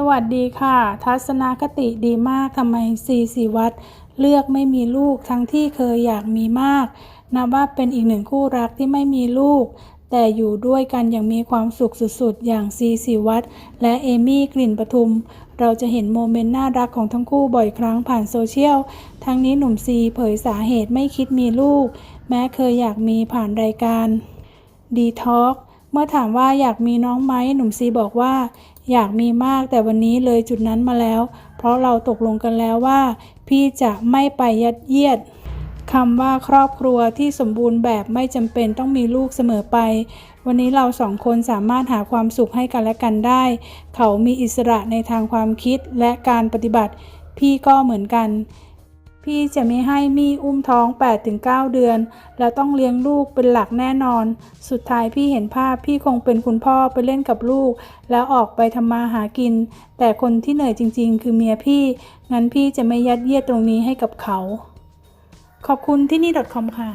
สวัสดีค่ะ ทัศนคติดีมากทำไมซีสีวัดเลือกไม่มีลูกทั้งที่เคยอยากมีมาก นับว่าเป็นอีกหนึ่งคู่รักที่ไม่มีลูก แต่อยู่ด้วยกันอย่างมีความสุขสุดๆ อย่างซีสีวัดและเอมี่กลิ่นปทุม เราจะเห็นโมเมนต์น่ารักของทั้งคู่บ่อยครั้งผ่านโซเชียล ทั้งนี้หนุ่มซีเผยสาเหตุไม่คิดมีลูก แม้เคยอยากมีผ่านรายการดีท็อก มื่อถามว่าอยากมีน้องไหมหนุ่มซีบอกว่า อยากมีมากแต่วันนี้เลยจุดนั้นมาแล้ว เพราะเราตกลงกันแล้วว่า พี่จะไม่ไปยัดเยียดคำว่าครอบครัวที่สมบูรณ์แบบไม่จำเป็นต้องมีลูกเสมอไป วันนี้เราสองคนสามารถหาความสุขให้กันและกันได้ เขามีอิสระในทางความคิดและการปฏิบัติ พี่ก็เหมือนกัน พี่จะไม่ให้มี่อุ้มท้อง 8-9 เดือน แล้วต้องเลี้ยงลูกเป็นหลักแน่นอน สุดท้ายพี่เห็นภาพพี่คงเป็นคุณพ่อไปเล่นกับลูก แล้วออกไปทำมาหากิน แต่คนที่เหนื่อยจริง ๆ คือเมียพี่ งั้นพี่จะไม่ยัดเยียดตรงนี้ให้กับเขา ขอบคุณที่นี่ .com ค่ะ